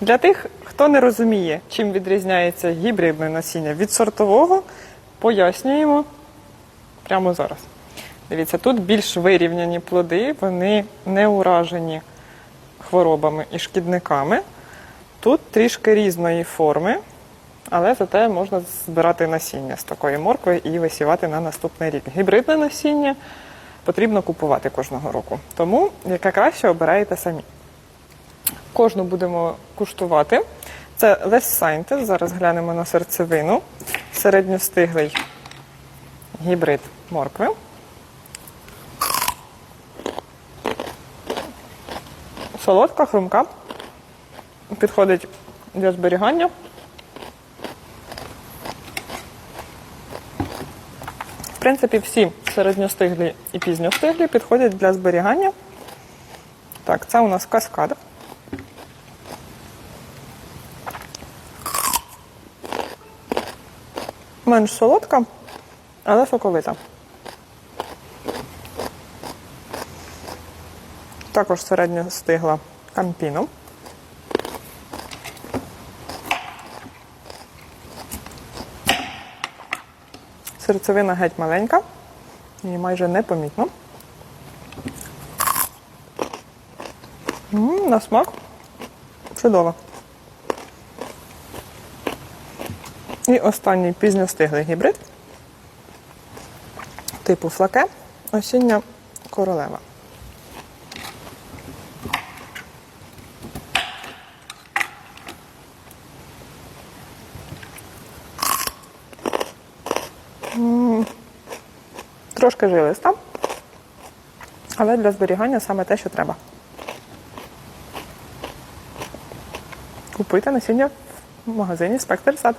Для тих, хто не розуміє, чим відрізняється гібридне насіння від сортового, пояснюємо прямо зараз. Дивіться, тут більш вирівняні плоди, вони не уражені хворобами і шкідниками. Тут трішки різної форми, але зате можна збирати насіння з такої моркви і висівати на наступний рік. Гібридне насіння потрібно купувати кожного року. Тому яке краще обираєте самі. Кожну будемо куштувати. Це Less Scientist. Зараз глянемо на серцевину. Середньостиглий гібрид моркви. Солодка, хрумка. Підходить для зберігання. В принципі, всі середньостиглі і пізньостиглі підходять для зберігання. Так, це у нас каскад. Менш солодка, але соковита. Також середньо стигла кампіно. Серцевина геть маленька, її майже непомітно. На смак чудово. І останній пізньостиглий гібрид типу флаке осіння королева. Трошки жилиста, але для зберігання саме те, що треба. Купуйте насіння в магазині Спектр Сад.